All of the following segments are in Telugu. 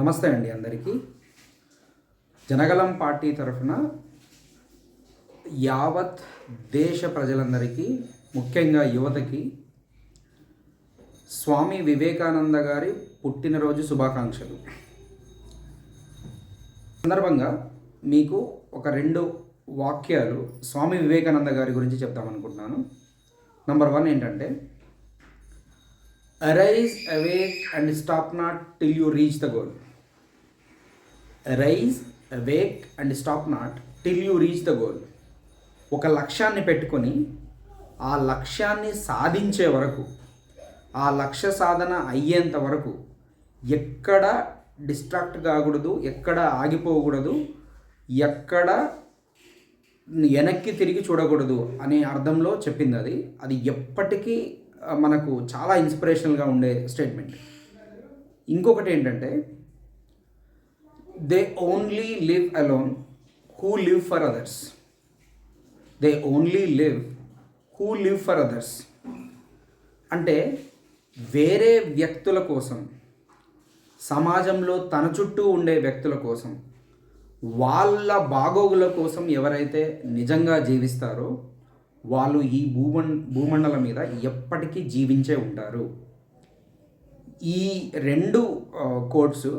నమస్తే అండి అందరికీ. జనగలం పార్టీ తరఫున యావత్ దేశ ప్రజలందరికీ ముఖ్యంగా యువతకి స్వామి వివేకానంద గారి పుట్టినరోజు శుభాకాంక్షలు. సందర్భంగా మీకు ఒక రెండు వాక్యాలు స్వామి వివేకానంద గారి గురించి చెప్తామనుకుంటున్నాను నంబర్ వన్ ఏంటంటే arise awake and stop not till you reach the goal rise awake and stop not till you reach the goal ఒక లక్ష్యాన్ని పెట్టుకొని ఆ లక్ష్యాన్ని సాధించే వరకు ఆ లక్ష్య సాధన అయ్యేంత వరకు ఎక్కడ డిస్ట్రాక్ట్ కాకూడదు ఎక్కడ ఆగిపోకూడదు ఎక్కడ వెనక్కి తిరిగి చూడకూడదు అనే అర్థంలో చెప్పింది అది. అది ఎప్పటికీ మనకు చాలా ఇన్స్పిరేషనల్గా ఉండే స్టేట్మెంట్ ఇంకొకటి ఏంటంటే they only live alone who live for others they only live who live for others అంటే వేరే వ్యక్తుల కోసం సమాజంలో తన చుట్టూ ఉండే వ్యక్తుల కోసం వాళ్ళ బాగోగుల కోసం ఎవరైతే నిజంగా జీవిస్తారో వాళ్ళు ఈ భూమం భూమండలం మీద ఎప్పటికీ జీవించే ఉంటారు. ఈ రెండు కోడ్స్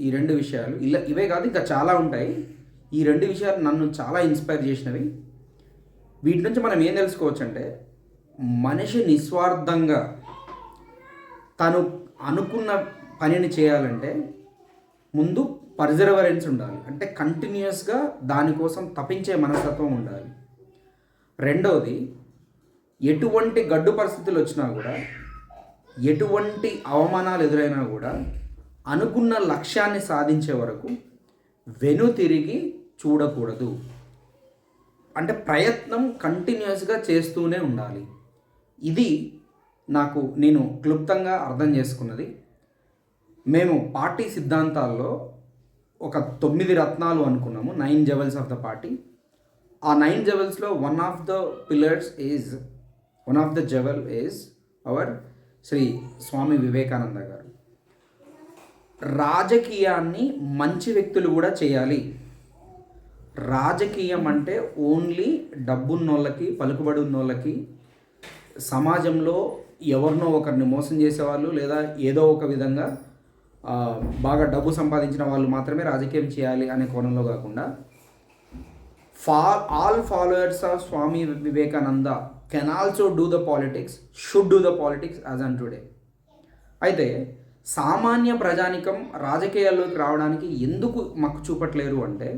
ఈ రెండు విషయాలు ఇలా ఇవే కాదు ఇంకా చాలా ఉంటాయి. ఈ రెండు విషయాలు నన్ను చాలా ఇన్స్పైర్ చేసినవి. వీటి నుంచి మనం ఏం తెలుసుకోవచ్చు అంటే మనిషి నిస్వార్థంగా తను అనుకున్న పనిని చేయాలంటే ముందు పర్జర్వరెన్స్ ఉండాలి. అంటే కంటిన్యూస్గా దానికోసం తప్పించే మనస్తత్వం ఉండాలి. రెండవది ఎటువంటి గడ్డు పరిస్థితులు వచ్చినా కూడా ఎటువంటి అవమానాలు ఎదురైనా కూడా అనుకున్న లక్ష్యాన్ని సాధించే వరకు వెను తిరిగి చూడకూడదు. అంటే ప్రయత్నం కంటిన్యూస్గా చేస్తూనే ఉండాలి. ఇది నాకు నేను క్లుప్తంగా అర్థం చేసుకున్నది. మేము పార్టీ సిద్ధాంతాల్లో ఒక తొమ్మిది రత్నాలు అనుకున్నాము nine jewels of the party. ఆ nine జెవెల్స్లో one of the pillars is one of the jewel is our Shri Swami Vivekananda గారు. రాజకీయాన్ని మంచి వ్యక్తులు కూడా చేయాలి. రాజకీయం అంటే ఓన్లీ డబ్బున్నోళ్ళకి పలుకుబడి ఉన్నోళ్ళకి సమాజంలో ఎవరినో ఒకరిని మోసం చేసేవాళ్ళు లేదా ఏదో ఒక విధంగా బాగా డబ్బు సంపాదించిన వాళ్ళు మాత్రమే రాజకీయం చేయాలి అనే కోణంలో కాకుండా ఫా all followers of Swami Vivekananda can also do the politics should do the politics as on today అయితే సామాన్య ప్రజానికం రాజకీయాల్లోకి రావడానికి ఎందుకు మక్కు చూపట్లేరు అంటే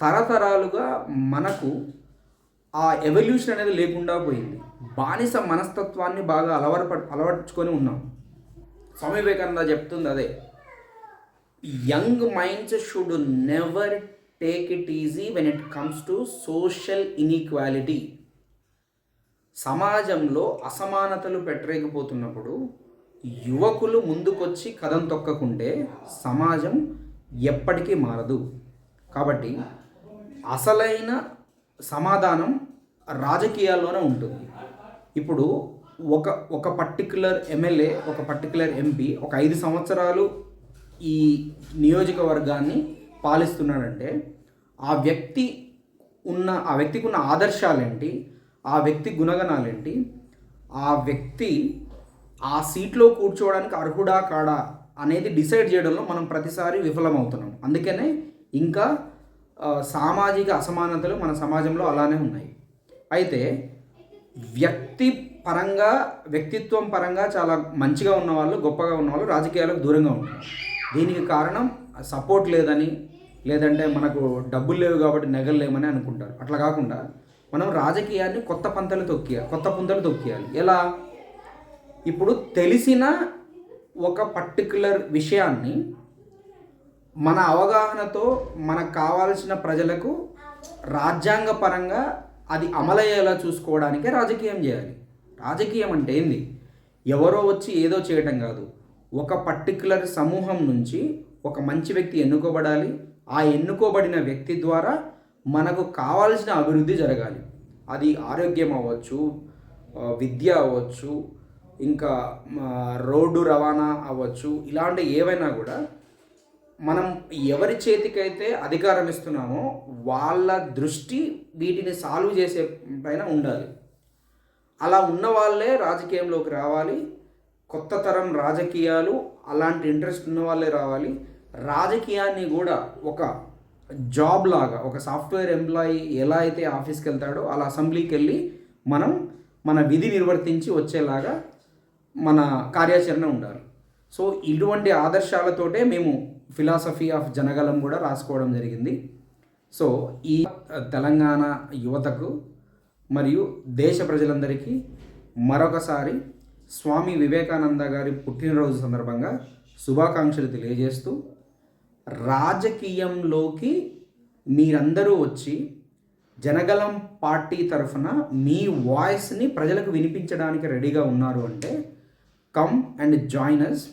తరతరాలుగా మనకు ఆ ఎవల్యూషన్ అనేది లేకుండా పోయింది. బానిస మనస్తత్వాన్ని బాగా అలవరప అలవర్చుకొని ఉన్నాం. స్వామి వివేకానంద చెప్తుంది అదే young minds should never take it easy when it comes to social inequality సమాజంలో అసమానతలు పెట్టరేకపోతున్నప్పుడు యువకులు ముందుకొచ్చి కథం తొక్కకుంటే సమాజం ఎప్పటికీ మారదు. కాబట్టి అసలైన సమాధానం రాజకీయాల్లోనే ఉంటుంది. ఇప్పుడు ఒక ఒక పర్టికులర్ ఎమ్మెల్యే ఒక పర్టికులర్ ఎంపీ ఒక ఐదు సంవత్సరాలు ఈ నియోజకవర్గాన్ని పాలిస్తున్నాడంటే ఆ వ్యక్తి ఉన్న ఆ వ్యక్తికి ఉన్న ఆదర్శాలేంటి? ఆ వ్యక్తి గుణగణాలేంటి? ఆ వ్యక్తి ఆ సీట్లో కూర్చోవడానికి అర్హుడా కాడా అనేది డిసైడ్ చేయడంలో మనం ప్రతిసారి విఫలమవుతున్నాం. అందుకనే ఇంకా సామాజిక అసమానతలు మన సమాజంలో అలానే ఉన్నాయి. అయితే వ్యక్తి పరంగా వ్యక్తిత్వం పరంగా చాలా మంచిగా ఉన్నవాళ్ళు గొప్పగా ఉన్నవాళ్ళు రాజకీయాలకు దూరంగా ఉంటారు. దీనికి కారణం సపోర్ట్ లేదని లేదంటే మనకు డబ్బులు లేవు కాబట్టి నెగలు లేమని అనుకుంటారు. అట్లా కాకుండా మనం రాజకీయాన్ని కొత్త పంతలు తొక్కియాలి కొత్త పుంతలు తొక్కియాలి. ఎలా? ఇప్పుడు తెలిసిన ఒక పర్టికులర్ విషయాన్ని మన అవగాహనతో మనకు కావాల్సిన ప్రజలకు రాజ్యాంగపరంగా అది అమలయ్యేలా చూసుకోవడానికే రాజకీయం చేయాలి. రాజకీయం అంటే ఏంది? ఎవరో వచ్చి ఏదో చేయటం కాదు. ఒక పర్టికులర్ సమూహం నుంచి ఒక మంచి వ్యక్తి ఎన్నుకోబడాలి. ఆ ఎన్నుకోబడిన వ్యక్తి ద్వారా మనకు కావాల్సిన అభివృద్ధి జరగాలి. అది ఆరోగ్యం అవ్వచ్చు విద్య అవ్వచ్చు ఇంకా రోడ్డు రవాణా అవ్వచ్చు ఇలాంటి ఏవైనా కూడా మనం ఎవరి చేతికైతే అధికారం ఇస్తున్నామో వాళ్ళ దృష్టి వీటిని సాల్వ్ చేసే పైన ఉండాలి. అలా ఉన్న వాళ్ళే రాజకీయంలోకి రావాలి కొత్త తరం రాజకీయాలు అలాంటి ఇంట్రెస్ట్ ఉన్న వాళ్ళే రావాలి రాజకీయాన్ని కూడా ఒక జాబ్ లాగా ఒక సాఫ్ట్వేర్ ఎంప్లాయీ ఎలా అయితే ఆఫీస్కి వెళ్తాడో అలా అసెంబ్లీకి వెళ్ళి మనం మన విధి నిర్వర్తించి వచ్చేలాగా మన కార్యాచరణ ఉండాలి. సో ఇటువంటి ఆదర్శాలతోటే మేము ఫిలాసఫీ ఆఫ్ జనగలం కూడా రాసుకోవడం జరిగింది. సో ఈ తెలంగాణ యువతకు మరియు దేశ ప్రజలందరికీ మరొకసారి స్వామి వివేకానంద గారి పుట్టినరోజు సందర్భంగా శుభాకాంక్షలు తెలియజేస్తూ రాజకీయంలోకి మీరందరూ వచ్చి జనగలం పార్టీ తరఫున మీ వాయిస్ని ప్రజలకు వినిపించడానికి రెడీగా ఉన్నారు అంటే come and join us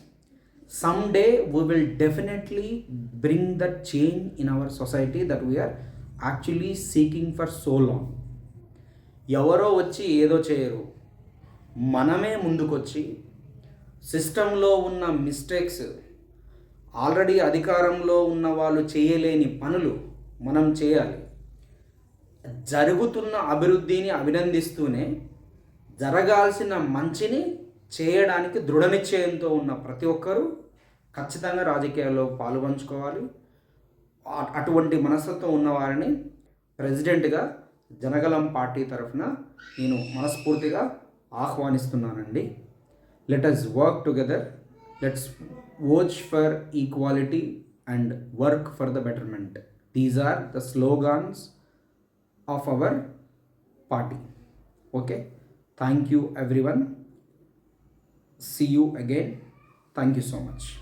some day we will definitely bring the change in our society that we are actually seeking for so long ఎవరో వచ్చి ఏదో చేయరు. మనమే ముందుకొచ్చి సిస్టంలో ఉన్న మిస్టేక్స్ ఆల్రెడీ అధికారంలో ఉన్న వాళ్ళు చేయలేని పనులు మనం చేయాలి. జరుగుతున్న అభివృద్ధిని అభినందిస్తూనే జరగాల్సిన మంచిని చేయడానికి దృఢనిశ్చయంతో ఉన్న ప్రతి ఒక్కరూ ఖచ్చితంగా రాజకీయాల్లో పాల్పంచుకోవాలి. అటువంటి మనస్తత్వం ఉన్నవారిని ప్రెసిడెంట్గా జనగలం పార్టీ తరఫున నేను మనస్ఫూర్తిగా ఆహ్వానిస్తున్నానండి. Let us work together let's Watch for equality and work for the betterment. These are the slogans of our party. Okay. Thank you, everyone. See you again. Thank you so much.